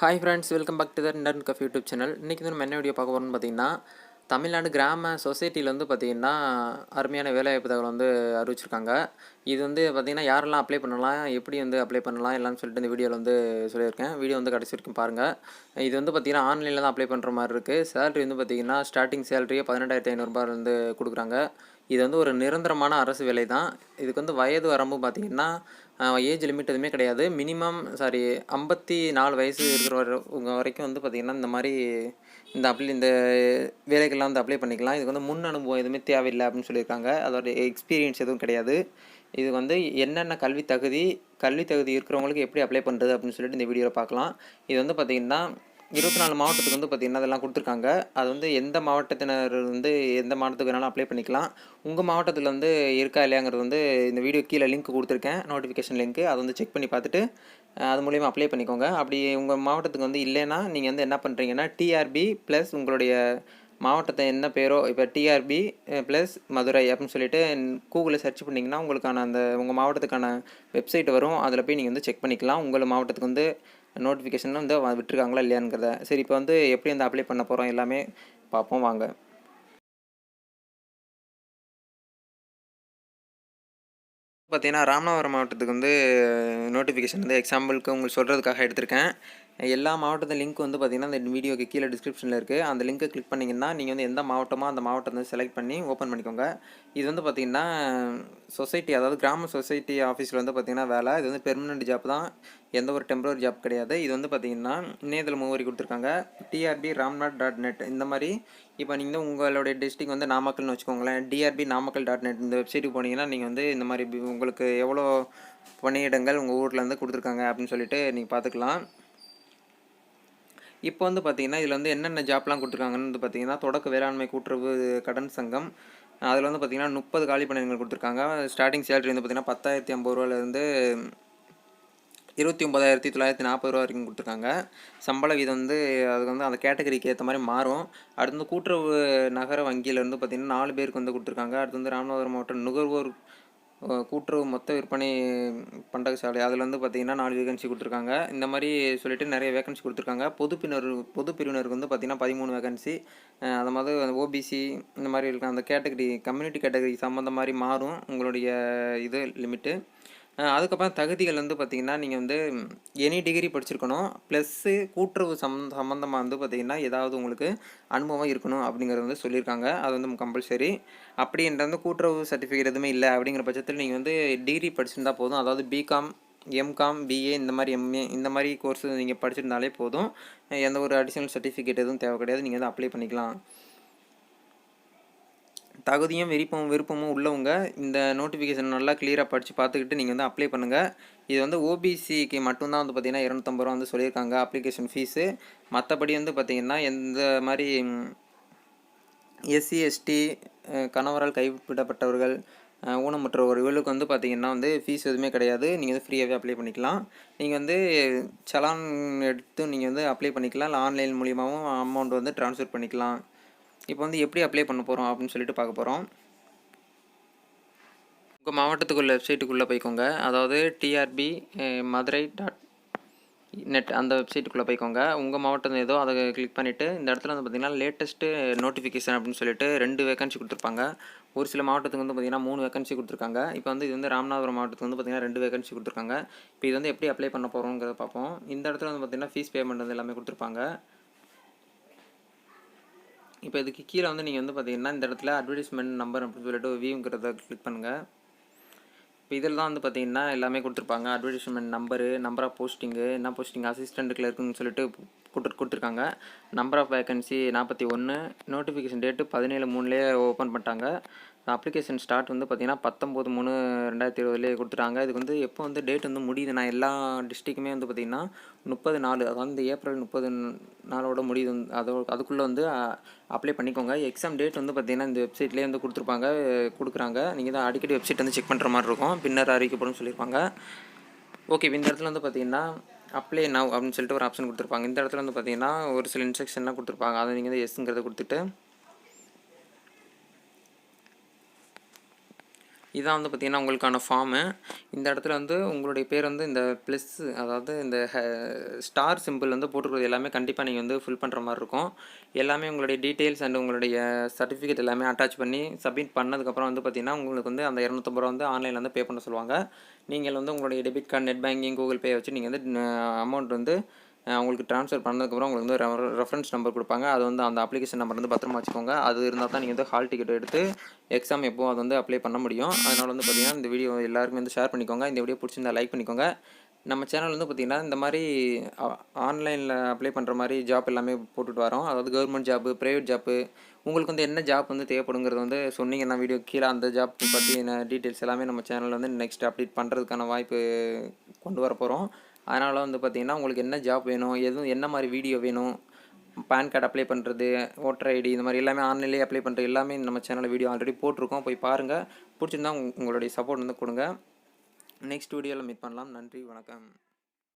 Hi friends welcome back to the intern cuff YouTube channel இன்றைக்கி வந்து நம்ம என்ன வீடியோ பார்க்க போகிறோம்னு பார்த்தீங்கன்னா தமிழ்நாடு கிராம சொசைட்டியில் வந்து பார்த்திங்கன்னா அருமையான வேலைவாய்ப்பு தகவல் வந்து அறிவிச்சிருக்காங்க. இது வந்து பார்த்திங்கன்னா யாரெல்லாம் அப்ளை பண்ணலாம் எப்படி வந்து அப்ளை பண்ணலாம் எல்லாம்னு சொல்லிட்டு இந்த வீடியோவில் வந்து சொல்லியிருக்கேன். வீடியோ வந்து கடைசி வரைக்கும் பாருங்கள் இது வந்து பார்த்திங்கன்னா ஆன்லைனில் தான் அப்ளை பண்ணுற மாதிரி இருக்குது சேலரி வந்து பார்த்திங்கன்னா ஸ்டார்டிங் சேலரியே பதினெட்டாயிரத்தி ஐநூறுரூபா வந்து கொடுக்குறாங்க. இது வந்து ஒரு நிரந்தரமான அரசு வேலை தான் இதுக்கு வந்து வயது வரம்பு பார்த்திங்கன்னா ஏஜ் லிமிட் எதுவுமே கிடையாது. மினிமம் சாரி ஐம்பத்தி நாலு வயசு இருக்கிற வரைக்கும் வந்து பார்த்திங்கன்னா இந்த மாதிரி இந்த அப்ளை இந்த வேலைகள்லாம் வந்து அப்ளை பண்ணிக்கலாம். இதுக்கு வந்து முன் அனுபவம் எதுவுமே தேவையில்லை அப்படின்னு சொல்லியிருக்காங்க. அதோட எக்ஸ்பீரியன்ஸ் எதுவும் கிடையாது. இது வந்து என்னென்ன கல்வி தகுதி கல்வி தகுதி இருக்கிறவங்களுக்கு எப்படி அப்ளை பண்ணுறது அப்படின்னு சொல்லிட்டு இந்த வீடியோவில் பார்க்கலாம். இது வந்து பார்த்திங்கன்னா இருபத்தி நாலு மாவட்டத்துக்கு வந்து பார்த்திங்கன்னா அதெல்லாம் கொடுத்துருக்காங்க. அது வந்து எந்த மாவட்டத்தினர் வந்து எந்த மாவட்டத்துக்கு வேணாலும் அப்ளை பண்ணிக்கலாம். உங்கள் மாவட்டத்தில் வந்து இருக்கா இல்லையாங்கிறது வந்து இந்த வீடியோ கீழே லிங்க் கொடுத்துருக்கேன். நோட்டிஃபிகேஷன் லிங்க் அதை வந்து செக் பண்ணி பார்த்துட்டு அது மூலியமாக அப்ளை பண்ணிக்கோங்க. அப்படி உங்கள் மாவட்டத்துக்கு வந்து இல்லைன்னா நீங்கள் வந்து என்ன பண்ணுறீங்கன்னா டிஆர்பி ப்ளஸ் உங்களுடைய மாவட்டத்தை என்ன பேரோ இப்போ டிஆர்பி ப்ளஸ் மதுரை அப்படின்னு சொல்லிட்டு கூகுளில் சர்ச் பண்ணிங்கன்னா உங்களுக்கான அந்த உங்கள் மாவட்டத்துக்கான வெப்சைட் வரும். அதில் போய் நீங்கள் வந்து செக் பண்ணிக்கலாம். உங்கள் மாவட்டத்துக்கு வந்து நோட்டிஃபிகேஷன் வந்து விட்டுருக்காங்களா விட்டிருக்காங்களா இல்லையாங்கிறத. சரி இப்போ வந்து எப்படி வந்து அப்ளை பண்ண போகிறோம் எல்லாமே பார்ப்போம் வாங்க. பார்த்தீங்கன்னா ராமநாதபுரம் மாவட்டத்துக்கு வந்து நோட்டிஃபிகேஷன் வந்து எக்ஸாம்பிளுக்கு உங்களுக்கு சொல்கிறதுக்காக எடுத்திருக்கேன். எல்லா மாவட்டத்து லிங்க் வந்து பார்த்திங்கன்னா இந்த வீடியோக்கு கீழே டிஸ்கிரிப்ஷனில் இருக்குது அந்த லிங்க்கை கிளிக் பண்ணிங்கன்னா நீங்கள் வந்து எந்த மாவட்டமோ அந்த மாவட்டத்தை வந்து செலக்ட் பண்ணி ஓப்பன் பண்ணிக்கோங்க. இது வந்து பார்த்தீங்கன்னா சொசைட்டி அதாவது கிராம சொசைட்டி ஆஃபீஸில் வந்து பார்த்தீங்கன்னா வேலை. இது வந்து பெர்மனெண்ட் ஜாப் தான். எந்த ஒரு டெம்பரரி ஜாப் கிடையாது. இது வந்து பார்த்தீங்கன்னா இணையதள முகவரி கொடுத்துருக்காங்க. டிஆர்பி ராம்நாத் டாட் நெட் இந்த மாதிரி இப்போ நீங்கள் உங்களுடைய டிஸ்ட்ரிக் வந்து நாமக்கல்னு வச்சுக்கோங்களேன். டிஆர்பி நாமக்கல் டாட் நெட் இந்த வெப்சைட்டுக்கு போனீங்கன்னா நீங்கள் வந்து இந்த மாதிரி உங்களுக்கு எவ்வளோ பணியிடங்கள் உங்கள் ஊரில் இருந்து கொடுத்துருக்காங்க அப்படின்னு சொல்லிட்டு நீங்கள் பார்த்துக்கலாம். இப்போ வந்து பார்த்திங்கன்னா இதில் வந்து என்னென்ன ஜாப்லாம் கொடுத்துருக்காங்கன்னு வந்து பார்த்தீங்கன்னா தொடக்க வேளாண்மை கூட்டுறவு கடன் சங்கம் அதில் வந்து பார்த்தீங்கன்னா முப்பது காலி பணியிடங்கள் கொடுத்துருக்காங்க. ஸ்டார்டிங் சேலரி வந்து பார்த்தீங்கன்னா பத்தாயிரத்தி ஐம்பது ரூபாலேருந்து இருபத்தி ஒம்பதாயிரத்தி தொள்ளாயிரத்தி நாற்பது ரூபா வரைக்கும் கொடுத்துருக்காங்க. சம்பள வீதம் வந்து அது வந்து அந்த கேட்டகரிக்கு ஏற்ற மாதிரி மாறும். அடுத்து வந்து கூட்டுறவு நகர வங்கியில இருந்து பார்த்தீங்கன்னா நாலு பேருக்கு வந்து கொடுத்துருக்காங்க. அடுத்து வந்து ராமநாதபுரம் மாவட்டம் நுகர்வோர் கூட்டுறவு மொத்த விற்பனை பண்டக சாலை. அதில் வந்து பார்த்திங்கன்னா நாலு வேகன்சி கொடுத்துருக்காங்க. இந்த மாதிரி சொல்லிட்டு நிறைய வேகன்சி கொடுத்துருக்காங்க. பொது பிரிவினர் பொது பிரிவினருக்கு வந்து பார்த்திங்கன்னா பதிமூணு வேகன்சி அது மாதிரி ஓபிசி இந்த மாதிரி இருக்க அந்த கேட்டகரி கம்யூனிட்டி கேட்டகரி சம்மந்த மாதிரி மாறும் உங்களுடைய இது லிமிட்டு அதுக்கப்புறம் தகுதிகள் வந்து பார்த்திங்கன்னா நீங்கள் வந்து எனி டிகிரி படிச்சிருக்கணும். ப்ளஸ்ஸு கூட்டுறவு சம் சம்மந்தமாக வந்து பார்த்திங்கன்னா ஏதாவது உங்களுக்கு அனுபவம் இருக்கணும் அப்படிங்கிறது வந்து சொல்லியிருக்காங்க. அது வந்து கம்பல்சரி அப்படின்ற வந்து கூட்டுறவு சர்டிஃபிகேட் எதுவுமே இல்லை அப்படிங்கிற பட்சத்தில் நீங்கள் வந்து டிகிரி படிச்சிருந்தா போதும். அதாவது பிகாம் எம்காம் பிஏ இந்த மாதிரி எம்ஏ இந்த மாதிரி கோர்ஸ் நீங்கள் படிச்சிருந்தாலே போதும். எந்த ஒரு அடிஷ்னல் சர்டிஃபிகேட் எதுவும் தேவை கிடையாது. நீங்கள் வந்து அப்ளை பண்ணிக்கலாம். தகுதியும் விருப்பமும் விருப்பமும் உள்ளவங்க இந்த நோட்டிஃபிகேஷன் நல்லா கிளியராக படித்து பார்த்துக்கிட்டு நீங்கள் வந்து அப்ளை பண்ணுங்கள் இது வந்து ஓபிசிக்கு மட்டும்தான் வந்து பார்த்தீங்கன்னா இரநூத்தம்பது ரூபா வந்து சொல்லியிருக்காங்க அப்ளிகேஷன் ஃபீஸு மற்றபடி வந்து பார்த்திங்கன்னா எந்த மாதிரி எஸ்சி எஸ்டி கணவரால் கைவிடப்பட்டவர்கள் அஹ், ஊனமுற்றவர் இவளுக்கு வந்து பார்த்தீங்கன்னா வந்து ஃபீஸ் எதுவுமே கிடையாது. நீங்கள் வந்து ஃப்ரீயாகவே அப்ளை பண்ணிக்கலாம். நீங்கள் வந்து சலான் எடுத்து நீங்கள் வந்து அப்ளை பண்ணிக்கலாம். இல்லை ஆன்லைன் மூலியமாகவும் அமௌண்ட் வந்து ட்ரான்ஸ்ஃபர் பண்ணிக்கலாம். இப்போ வந்து எப்படி அப்ளை பண்ண போகிறோம் அப்படின்னு சொல்லிட்டு பார்க்க போகிறோம் உங்கள் மாவட்டத்துக்குள்ள வெப்சைட்டுக்குள்ளே போய்க்கோங்க. அதாவது TRP eh, Madurai dot net அந்த வெப்சைட்டுக்குள்ளே போய்க்கோங்க. உங்கள் மாவட்டம் ஏதோ அதை கிளிக் பண்ணிவிட்டு இந்த இடத்துல வந்து பார்த்தீங்கன்னா லேட்டஸ்ட்டு நோட்டிஃபிகேஷன் அப்படின்னு சொல்லிட்டு ரெண்டு வேகன்சி கொடுத்துருப்பாங்க. ஒரு சில மாவட்டத்துக்கு வந்து பார்த்தீங்கன்னா மூணு வேகன்சி கொடுத்துருக்காங்க. இப்போ வந்து இது வந்து ராமநாதபுரம் மாவட்டத்துக்கு வந்து பார்த்திங்கன்னா ரெண்டு வேகன்சி கொடுத்துருக்காங்க. இப்போ இது வந்து எப்படி அப்ளை பண்ண போகிறோங்கிறத பார்ப்போம். இந்த இடத்துல வந்து பார்த்தீங்கன்னா ஃபீஸ் பேமெண்ட் வந்து எல்லாமே கொடுத்துருப்பாங்க. இப்போ இதுக்கு கீழே வந்து நீங்கள் வந்து பார்த்தீங்கன்னா இந்த இடத்துல அட்வர்டைஸ்மெண்ட் நம்பர் அப்படின்னு சொல்லிட்டு வியூங்கிறத கிளிக் பண்ணுங்கள் இப்போ இதில் தான் வந்து பார்த்தீங்கன்னா எல்லாமே கொடுத்துருப்பாங்க. Advertisement number number of posting என்ன போஸ்டிங் அசிஸ்டன்ட் இருக்குன்னு சொல்லிட்டு கொடுத்து கொடுத்துருக்காங்க. நம்பர் ஆஃப் வேகன்சி நாற்பத்தி ஒன்று நோட்டிஃபிகேஷன் டேட்டு பதினேழு மூணுலேயே ஓப்பன் பண்ணிட்டாங்க. அப்ளிகேஷன் ஸ்டார்ட் வந்து பார்த்திங்கன்னா பத்தொம்போது மூணு ரெண்டாயிரத்தி இருபதுலேயே கொடுத்துட்டாங்க. இதுக்கு வந்து எப்போ வந்து டேட் வந்து முடியுது? நான் எல்லா டிஸ்ட்ரிக்குமே வந்து பார்த்தீங்கன்னா முப்பது நாலு அதாவது வந்து ஏப்ரல் முப்பது நாளோட முடியுது. வந்து அதோ அதுக்குள்ளே வந்து அப்ளை பண்ணிக்கோங்க. எக்ஸாம் டேட் வந்து பார்த்தீங்கன்னா இந்த வெப்சைட்லேயே வந்து கொடுத்துருப்பாங்க கொடுக்குறாங்க. நீங்கள் தான் அடிக்கடி வெப்சைட் வந்து செக் பண்ணுற மாதிரி இருக்கும். பின்னர் அறிவிக்கப்படும் சொல்லியிருப்பாங்க. ஓகே இந்த இடத்துல வந்து பார்த்தீங்கன்னா அப்ளை நவ் அப்படின்னு சொல்லிட்டு ஒரு ஆப்ஷன் கொடுத்துருப்பாங்க. இந்த இடத்துல வந்து பார்த்தீங்கன்னா ஒரு சில இன்ஸ்ட்ரக்ஷன்லாம் கொடுத்துருப்பாங்க. அதை நீங்கள் வந்து எஸ்ங்கிறத கொடுத்துட்டு இதான் வந்து பார்த்திங்கன்னா உங்களுக்கான ஃபார்மு இந்த இடத்துல வந்து உங்களுடைய பேர் வந்து இந்த ப்ளஸ் அதாவது இந்த ஸ்டார் சிம்பிள் வந்து போட்டுருக்கிறது எல்லாமே கண்டிப்பாக நீங்கள் வந்து ஃபில் பண்ணுற மாதிரி இருக்கும். எல்லாமே உங்களுடைய டீட்டெயில்ஸ் அண்ட் உங்களுடைய சர்டிஃபிகேட் எல்லாமே அட்டாச் பண்ணி சப்மிட் பண்ணதுக்கப்புறம் வந்து பார்த்திங்கன்னா உங்களுக்கு வந்து அந்த இரநூத்தம்பது ரூபா வந்து ஆன்லைனில் வந்து பே பண்ண சொல்லுவாங்க. நீங்கள் வந்து உங்களுடைய debit card net banking Google Pay வச்சு நீங்கள் வந்து அமௌண்ட் வந்து அவங்களுக்கு உங்களுக்கு ட்ரான்ஸ்ஃபர் பண்ணதுக்கப்புறம் உங்களுக்கு வந்து ரெஃபரன்ஸ் நம்பர் கொடுப்பாங்க. அது வந்து அந்த அப்ளிகேஷன் நம்பர் வந்து பத்திரமா வச்சுக்கோங்க. அது இருந்தால் தான் நீங்கள் வந்து ஹால் டிக்கெட் எடுத்து எக்ஸாம் எப்போ அது வந்து அப்ளை பண்ண முடியும். அதனால் வந்து பார்த்தீங்கன்னா இந்த வீடியோ எல்லாருமே வந்து ஷேர் பண்ணிக்கோங்க. இந்த வீடியோ பிடிச்சிருந்தா லைக் பண்ணிக்கோங்க. நம்ம சேனல் வந்து பார்த்திங்கன்னா இந்த மாதிரி ஆன்லைனில் அப்ளை பண்ணுற மாதிரி ஜாப் எல்லாமே போட்டுட்டு வரோம். அதாவது கவர்மெண்ட் ஜாப்பு ப்ரைவேட் ஜாப்பு உங்களுக்கு வந்து என்ன ஜாப் வந்து தேவைப்படுங்கிறது வந்து சொன்னீங்கன்னா வீடியோ கீழே அந்த ஜாப் பற்றின டீட்டெயில்ஸ் எல்லாமே நம்ம சேனலில் வந்து நெக்ஸ்ட் அப்டேட் பண்ணுறதுக்கான வாய்ப்பு கொண்டு வர போகிறோம் அதனால் வந்து பார்த்திங்கன்னா உங்களுக்கு என்ன ஜாப் வேணும் எதுவும் என்ன மாதிரி வீடியோ வேணும் பேன் கார்டு அப்ளை பண்ணுறது ஓட்டர் ஐடி இந்த மாதிரி எல்லாமே ஆன்லைன்லேயே அப்ளை பண்ணுறது எல்லாமே நம்ம சேனலில் வீடியோ ஆல்ரெடி போட்டிருக்கோம். போய் பாருங்கள் பிடிச்சிருந்தா உங்களுடைய சப்போர்ட் வந்து கொடுங்க. நெக்ஸ்ட் வீடியோவில் மீட் பண்ணலாம். நன்றி வணக்கம்.